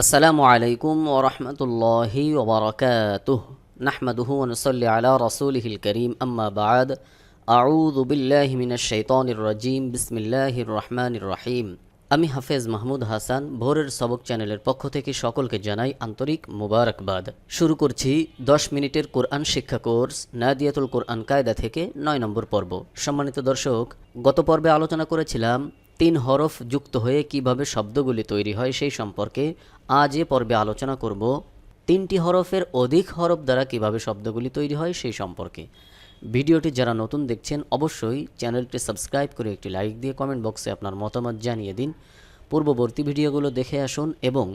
আসসালামু আলাইকুম ওরহমতুল্লাহি ওবরকাতুহ নাহমাদুহু ওনসল্লি আলা রসুলহিল করিম, আম্মা বাদ। আউযু বিল্লাহি মিনাশ শাইতানির রাজিম। বিসমিল্লাহির রহমানির রহিম। আমি হাফেজ মাহমুদ হাসান, ভোরের সবক চ্যানেলের পক্ষ থেকে সকলকে জানাই আন্তরিক মুবারকবাদ। শুরু করছি দশ মিনিটের কোরআন শিক্ষা কোর্স, নাদিয়াতুল কোরআন কায়দা থেকে নয় নম্বর পর্ব। সম্মানিত দর্শক, গত পর্বে আলোচনা করেছিলাম তিন হরফ যুক্ত হয়ে কীভাবে শব্দগুলি তৈরি হয় সেই সম্পর্কে আজ এ পর্বে আলোচনা করব। তিনটি হরফের অধিক হরফ দ্বারা কীভাবে শব্দগুলি তৈরি হয় সেই সম্পর্কে। ভিডিওটি যারা নতুন দেখছেন, অবশ্যই চ্যানেলটি সাবস্ক্রাইব করে একটি লাইক দিয়ে কমেন্ট বক্সে আপনার মতামত জানিয়ে দিন। পূর্ববর্তী ভিডিওগুলো দেখে আসুন এবং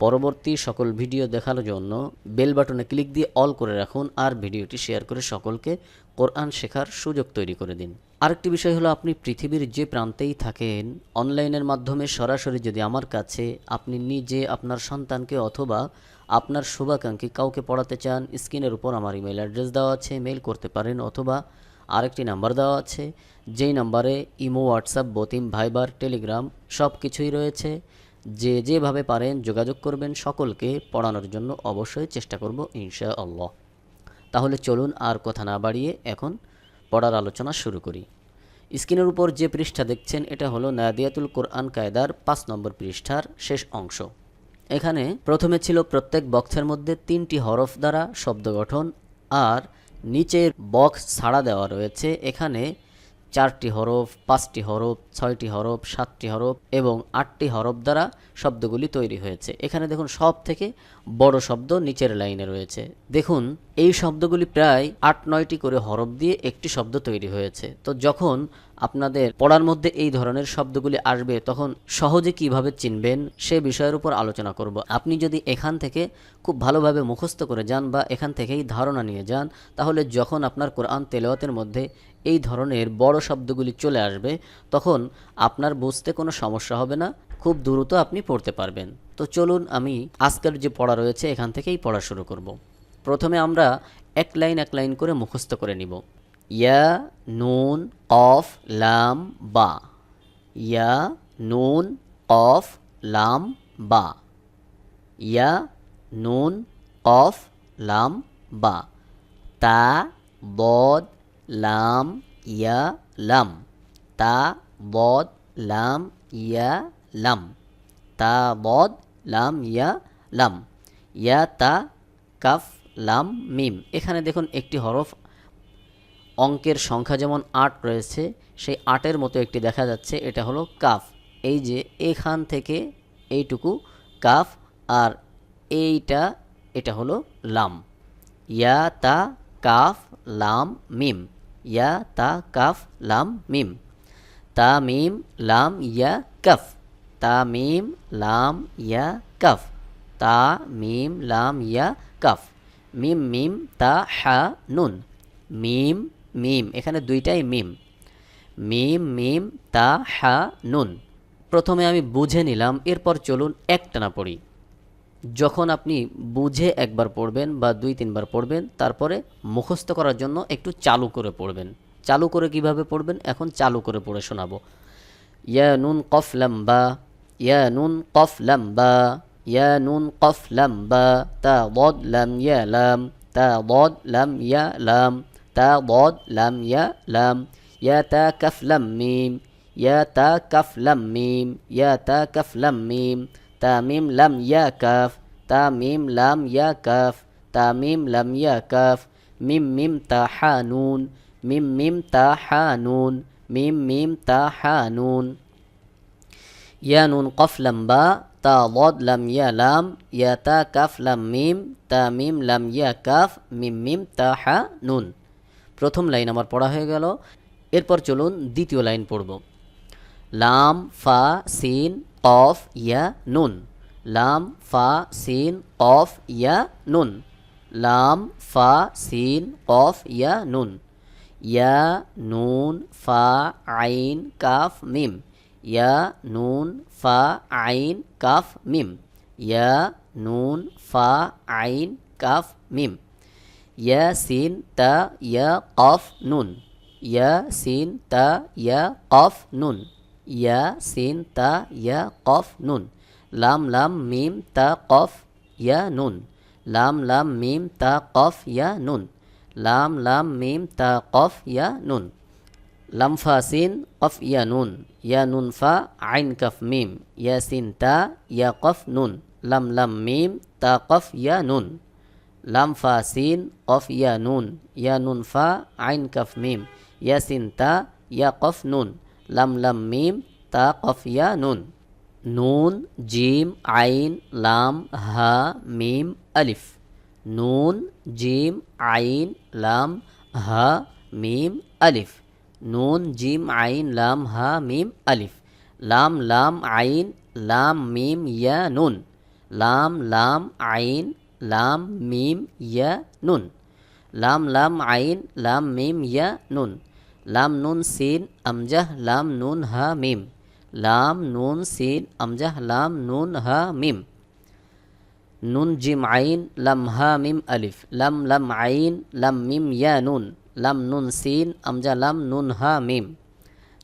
পরবর্তী সকল ভিডিও দেখার জন্য বেল বাটনে ক্লিক দিয়ে অল করে রাখুন আর ভিডিওটি শেয়ার করে সকলকে কোরআন শেখার সুযোগ তৈরি করে দিন। আরেকটি বিষয় হলো আপনি পৃথিবীর যে প্রান্তেই থাকেন, অনলাইনের মাধ্যমে সরাসরি যদি আমার কাছে আপনি নিজে আপনার সন্তানকে অথবা আপনার শুভাকাঙ্ক্ষী কাউকে পড়াতে চান, স্ক্রিনের উপর আমার ইমেল অ্যাড্রেস দেওয়া আছে মেল করতে পারেন অথবা আরেকটি নাম্বার দেওয়া আছে, যেই নাম্বারে ইমো, হোয়াটসঅ্যাপ, বতিম, ভাইবার, টেলিগ্রাম সব কিছুই রয়েছে। যে যেভাবে পারেন যোগাযোগ করবেন, সকলকে পড়ানোর জন্য অবশ্যই চেষ্টা করব ইনশা আল্লাহ তাহলে চলুন আর কথা না বাড়িয়ে এখন পড়ার আলোচনা শুরু করি। স্ক্রিনের উপর যে পৃষ্ঠা দেখছেন, এটা হলো নাদিয়াতুল কোরআন কায়দার পাঁচ নম্বর পৃষ্ঠার শেষ অংশ। এখানে প্রথমে ছিল প্রত্যেক বক্সের মধ্যে তিনটি হরফ দ্বারা শব্দ গঠন, আর নিচের বক্স ছাড়া দেওয়া রয়েছে। এখানে চারটি হরফ, পাঁচটি হরফ, ছয়টি হরফ, সাতটি হরফ এবং আটটি হরফ দ্বারা শব্দগুলি তৈরি হয়েছে। এখানে দেখুন সব থেকে বড় শব্দ নিচের লাইনে রয়েছে। দেখুন, এই শব্দগুলি প্রায় আট, নয়টি করে হরফ দিয়ে একটি শব্দ তৈরি হয়েছে। তো যখন আপনাদের পড়ার মধ্যে এই ধরনের শব্দগুলি আসবে, তখন সহজে কীভাবে চিনবেন সে বিষয়ের উপর আলোচনা করব। আপনি যদি এখান থেকে খুব ভালোভাবে মুখস্থ করে যান বা এখান থেকেই ধারণা নিয়ে যান, তাহলে যখন আপনার কোরআন তেলাওয়াতের মধ্যে এই ধরনের বড় শব্দগুলি চলে আসবে, তখন আপনার বুঝতে কোনো সমস্যা হবে না, খুব দ্রুত আপনি পড়তে পারবেন। তো চলুন আমি আজকের যে পড়া রয়েছে এখান থেকেই পড়া শুরু করব। প্রথমে আমরা এক লাইন এক লাইন করে মুখস্থ করে নিব। ইয়া, নুন, কফ, লাম, বা। ইয়া, নুন, কফ, লাম, বা। ইয়া, নুন, কফ, লাম, বা। তা, বদ লাম ইয়া লাম। তা, বদ, লাম ইয়া লাম। তা, বদ, লাম ইয়া লাম। ইয়া তা, কাফ, লাম, মিম। এখানে দেখুন একটি হরফ। অঙ্কের সংখ্যা যেমন আট রয়েছে, সেই আটের মতো একটি দেখা যাচ্ছে। এটা হলো কাফ। এই যে এখান থেকে এইটুকু কাফ আর এইটা, এটা হলো লাম। ইয়া তা, কাফ, লাম, মিম। ইয়া তা কাফ লাম মিম তা মিম লাম ইয়া কফ তা মিম লাম ইয়া কফ তা মিম লাম ইয়া কফ মিম মিম তা হা নুন মিম মিম এখানে দুইটাই মিম। মিম মিম, তা, হা, নুন। প্রথমে আমি বুঝে নিলাম, এরপর চলুন একটানা পড়ি। যখন আপনি বুঝে একবার পড়বেন বা দুই, তিনবার পড়বেন, তারপরে মুখস্থ করার জন্য একটু চালু করে পড়বেন। চালু করে কীভাবে পড়বেন? এখন চালু করে পড়ে শোনাবো। ইয়া নুন কফ লাম্বা ইয়া নুন কফ লাম্বা ইয়া নুন কফ লাম্বা তা বদ লাম ইয়া লাম, তা বদ লাম ইয়া লাম, তা বদ লাম ইয়া লাম, ইয়া তা কফ লাম মিম, ইয়া তা কফ লাম মিম, ইয়া তা কফ লাম মিম তা মিম লাম ইয়া কাফ তা মিম লাম ইয়া কাফ তা মিম লাম ইয়া কাফ মিম মিম তা হা নুন মিম মিম তা হা নুন মিম মিম তা হা নুন ইয়া নুন কফ লাম বা, তা বদ লাম ইয়া লাম, ইয়া তা কাফ লাম মিম তা মিম লাম ইয়া কাফ মিম মিম তা হা নুন প্রথম লাইন আমার পড়া হয়ে গেল। এরপর চলুন দ্বিতীয় লাইন পড়ব। লাম, ফা, সিন কফ ইয়া নুন লাম ফা সিন কফ ইয়া নুন লাম ফা সিন কফ ইয়া নুন ইয়া নুন ফা আইন কাফ মিম ইয়া নুন ফা আইন কাফ মিম ইয়া নুন ফা আইন কাফ মিম ইয়া সিন তা ইয়া কফ নুন ইয়া সিন তা ইয়া কফ নুন ইয়া সিন তা ইয়া কফ নুন লাম লাম মিম তা কফ ইয়া নুন লাম লাম মিম তা কফ ইয়া নুন লাম লাম মিম তা কফ ইয়া নুন লাম ফা সিন কফ ইয়া নুন ইয়া নুন ফা আইন কফ মিম ইয়া সিন তা ইয়া কফ নুন লাম লাম মিম তা কফ ইয়া নুন লাম ফা সিন কফ ইয়া নুন ইয়া নুন ফা আইন কফ মিম ইয়া সিন তা ইয়া কফ নুন লাম লাম মিম তা কফ ইয়া নুন নুন জিম আইন লাম হা মিম আলিফ নুন জিম আইন লাম হা মিম আলিফ নুন জিম আইন লাম হা মিম আলিফ লাম লাম আইন লাম মিম ইয়া নুন লাম লাম আইন লাম মিম ইয়া নুন লাম লাম আইন লাম মিম ইয়া নুন লাম নুন সিন, আমজাহ লাম নুন হা মিম। লাম নুন সিন, আমজাহ লাম নুন হা মিম। নুন জিম আইন, লাম হা মিম আলিফ। লাম লাম আইন, লাম মিম ইয়া নুন। লাম নুন সিন আমজা লাম নুন হা মিম।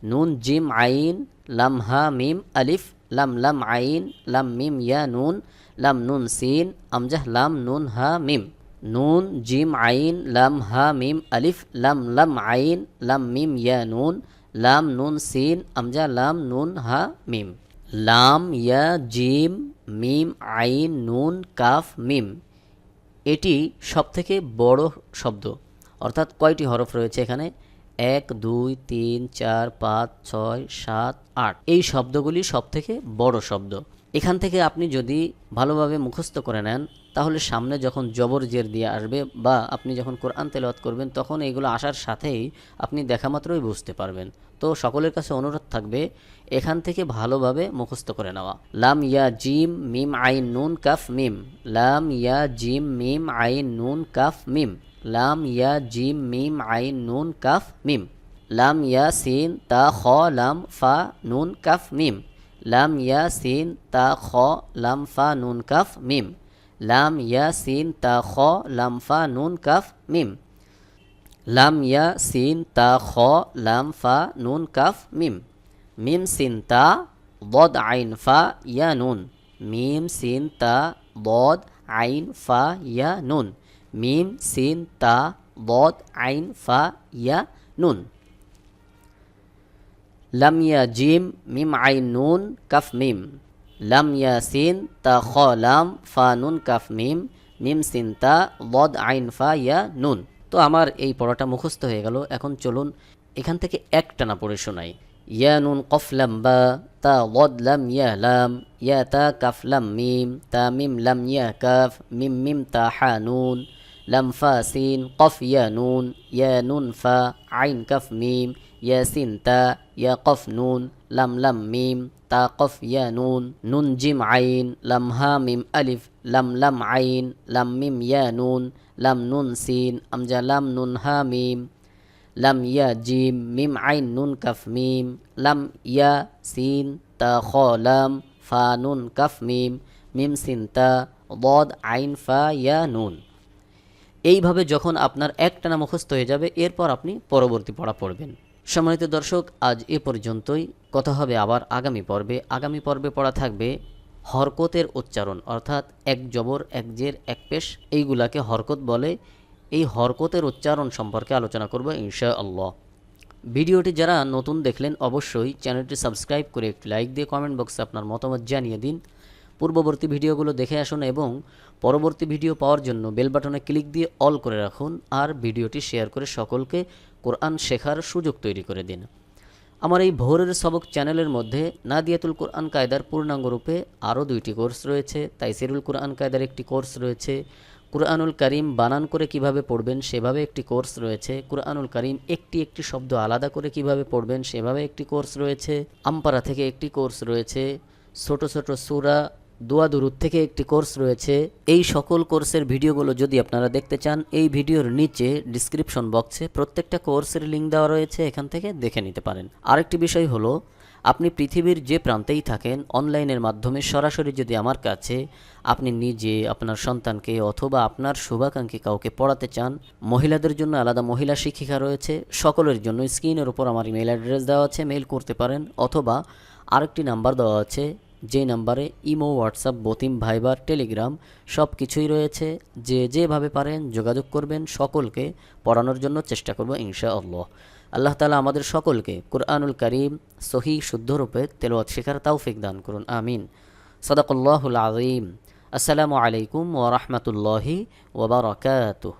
নুন জিম আইন, লাম হা মিম আলিফ। লাম লাম আইন, লাম মিম ইয়া নুন। লাম নুন সিন, আমজাহ লাম নুন হা মিম। নুন, জিম, আইন, লাম, হা, মিম, আলিফ, লাম লাম, আইন, লাম, মিম ইয়া নুন, লাম, নুন, সিন, আমজা, লাম, নুন, হা, মিম। লাম ইয়া জিম, মিম, আইন, নুন, কাফ, মিম। এটি সবথেকে বড় শব্দ। অর্থাৎ কয়টি হরফ রয়েছে এখানে? এক, দুই, তিন, চার, পাঁচ, ছয়, সাত, আট। এই শব্দগুলি সবথেকে বড় শব্দ। এখান থেকে আপনি যদি ভালোভাবে মুখস্থ করে নেন, তাহলে সামনে যখন জবর জের দিয়ে আসবে বা আপনি যখন কোরআন তেলাওয়াত করবেন, তখন এগুলো আসার সাথেই আপনি দেখা মাত্রই বুঝতে পারবেন। তো সকলের কাছে অনুরোধ থাকবে, এখান থেকে ভালোভাবে মুখস্থ করে নেওয়া। লাম ইয়া জিম মিম আইন নুন কাফ মিম। লাম ইয়া জিম মিম আইন নুন কাফ মিম। লাম ইয়া জিম মিম আইন নুন কাফ মিম। লাম ইয়া সিন তা খ লাম ফা নুন কাফ মিম। লাম ইয়া সিন তা খ লাম ফা নুন কাফ মিম লাম ইয়া সিন তা খ লাম ফা নুন কাফ মিম লাম ইয়া সিন তা খ লাম ফা নুন কাফ মিম মিম সিন তা বদ আইন ফা ইয়া নুন মিম সিন তা বদ আইন ফা ইয়া নুন মিম সিন তা বদ আইন ফা ইয়া নুন লাম ইয়া জিম মিম আইন নুন কাফ মিম লাম ইয়া সিন তা খ লাম ফা নুন কাফ মিম মিম সিন তা বদ আইন ফা ইয়া নুন তো আমার এই পড়াটা মুখস্থ হয়ে গেল। এখন চলুন এখান থেকে একটানা পড়ে শোনাই। ইয়া নুন কফ লাম বা, তা বদ লাম ইয়া লাম, ইয়া তা কাফ লাম মিম, তা মিম লাম ইয়া কাফ, মিম মিম তা হা নুন, লাম ফা সিন কফ ইয়া নুন ইয়া নুন ফা আইন কাফ মিম ইয়া সিন তা ইয়া কফ নুন লাম লাম মিম তা কফ ইয়া নুন নুন জিম আইন লাম হা মিম আলিফ লাম লাম আইন লাম মিম ইয়া নুন লাম নুন সিন আমজা লাম নুন হা মিম লাম ইয়া জিম মিম আইন নুন কাফ মিম লাম ইয়া সিন তা খ লাম ফা নুন কাফ মিম মিম সিন তা বদ আইন ফা ইয়া নুন এইভাবে যখন আপনার একটানা মুখস্থ হয়ে যাবে, এরপর আপনি পরবর্তী পড়া পড়বেন। সম্মানিত দর্শক, আজ এ পর্যন্তই। কথা হবে আবার আগামী পর্বে। আগামী পর্বে পড়া থাকবে হরকতের উচ্চারণ, অর্থাৎ এক জবর, এক জের, এক পেশ, এইগুলাকে হরকত বলে। এই হরকতের উচ্চারণ সম্পর্কে আলোচনা করব ইনশা আল্লাহ ভিডিওটি যারা নতুন দেখলেন, অবশ্যই চ্যানেলটি সাবস্ক্রাইব করে একটি লাইক দিয়ে কমেন্ট বক্সে আপনার মতামত জানিয়ে দিন। পূর্ববর্তী ভিডিওগুলো দেখে আসুন এবং পরবর্তী ভিডিও পাওয়ার জন্য বেল বাটনে ক্লিক দিয়ে অল করে রাখুন আর ভিডিওটি শেয়ার করে সকলকে কোরআন শেখার সুযোগ তৈরি করে দিন। আমার এই ভোরের সবক চ্যানেলের মধ্যে নাদিয়াতুল কোরআন কায়দার পূর্ণাঙ্গ রূপে আরও দুইটি কোর্স রয়েছে, তাইসিরুল কোরআন কায়দার একটি কোর্স রয়েছে, কুরআনুল করিম বানান করে কীভাবে পড়বেন সেভাবে একটি কোর্স রয়েছে, কুরআনুল করিম একটি একটি শব্দ আলাদা করে কীভাবে পড়বেন সেভাবে একটি কোর্স রয়েছে আমপারা থেকে একটি কোর্স রয়েছে, ছোট ছোট সুরা দোয়া দুরুদ থেকে একটি কোর্স রয়েছে। এই সকল কোর্সের ভিডিওগুলো যদি আপনারা দেখতে চান, এই ভিডিওর নিচে ডিসক্রিপশন বক্সে প্রত্যেকটা কোর্সের লিঙ্ক দেওয়া রয়েছে, এখান থেকে দেখে নিতে পারেন। আরেকটি বিষয় হলো, আপনি পৃথিবীর যে প্রান্তেই থাকেন, অনলাইনের মাধ্যমে সরাসরি যদি আমার কাছে আপনি নিজে, আপনার সন্তানকে অথবা আপনার শুভাকাঙ্ক্ষী কাউকে পড়াতে চান, মহিলাদের জন্য আলাদা মহিলা শিক্ষিকা রয়েছে, সকলের জন্য স্ক্রিনের উপর আমার ইমেল অ্যাড্রেস দেওয়া আছে মেইল করতে পারেন, অথবা আরেকটি নাম্বার দেওয়া আছে যে নাম্বারে ইমো, হোয়াটসঅ্যাপ, বতিম, ভাইবার, টেলিগ্রাম সব কিছুই রয়েছে। যে যেভাবে পারেন যোগাযোগ করবেন, সকলকে পড়ানোর জন্য চেষ্টা করব ইনশা আল্লাহ তালা আমাদের সকলকে কুরআনুল করিম সহি শুদ্ধরূপে তেলোয়াত শেখার তৌফিক দান করুন, আমিন। সদাকল্লাহুল আজিম আসসালামু আলাইকুম ওরহমতুল্লাহি ওবরাকাতুহ